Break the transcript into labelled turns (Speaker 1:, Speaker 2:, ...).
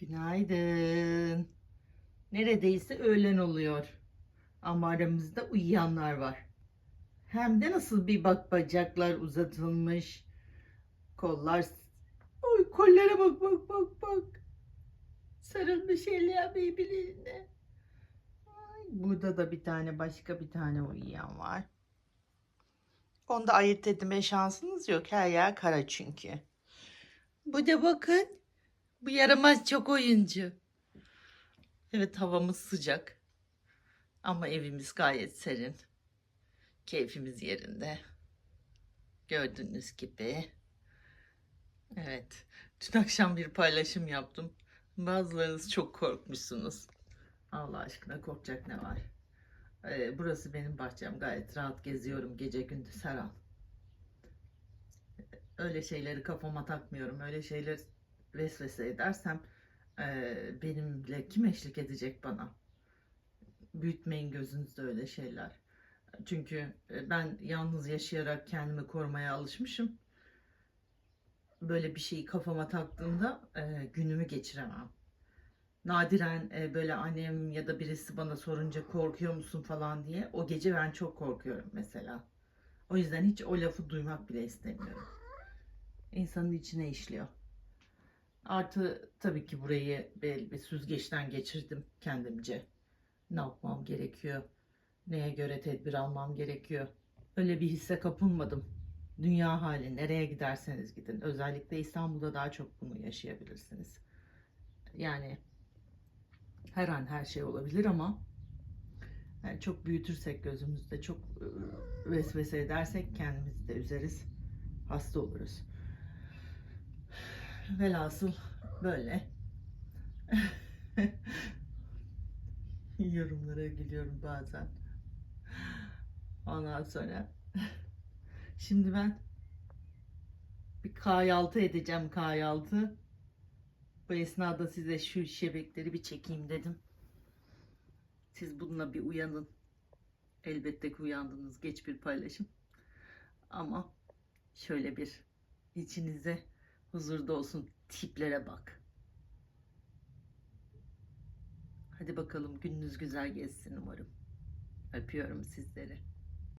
Speaker 1: Günaydın. Neredeyse öğlen oluyor. Ama aramızda uyuyanlar var. Hem de nasıl bir bak bacaklar uzatılmış. Kollar... Oy kollara bak bak bak bak. Sarılmış eller birbirine. Burada da bir tane başka bir tane uyuyan var. Onu da ayırt etme şansınız yok. Her yer kara çünkü. Bu da bakın. Bu yaramaz çok oyuncu. Evet havamız sıcak. Ama evimiz gayet serin. Keyfimiz yerinde. Gördüğünüz gibi. Evet. Dün akşam bir paylaşım yaptım. Bazılarınız çok korkmuşsunuz. Allah aşkına korkacak ne var? Ee, burası benim bahçem. Gayet rahat geziyorum gece gündüz her an. Öyle şeyleri kafama takmıyorum. Öyle şeyler vesvese edersem eee, benimle kim eşlik edecek bana? Büyütmeyin gözünüzde öyle şeyler. Çünkü e, ben yalnız yaşayarak kendimi korumaya alışmışım. Böyle bir şeyi kafama taktığımda e, günümü geçiremem. Nadiren e, böyle annem ya da birisi bana sorunca korkuyor musun falan diye o gece ben çok korkuyorum mesela. O yüzden hiç o lafı duymak bile istemiyorum. İnsanın içine işliyor. Artı tabii ki burayı bir, süzgeçten geçirdim kendimce. Ne yapmam gerekiyor? Neye göre tedbir almam gerekiyor? Öyle bir hisse kapılmadım. Dünya hali nereye giderseniz gidin. Özellikle İstanbul'da daha çok bunu yaşayabilirsiniz. Yani her an her şey olabilir ama yani çok büyütürsek gözümüzde çok e, vesvese edersek kendimizi de üzeriz. Hasta oluruz. Velhasıl böyle. Yorumlara gülüyorum bazen. Ondan sonra şimdi ben bir kahvaltı edeceğim kahvaltı. Bu esnada size şu şebekleri bir çekeyim dedim. Siz bununla bir uyanın. Elbette ki uyandınız. Geç bir paylaşım. Ama şöyle bir içinize huzurda olsun. Tiplere bak. Hadi bakalım gününüz güzel geçsin umarım. Öpüyorum sizleri.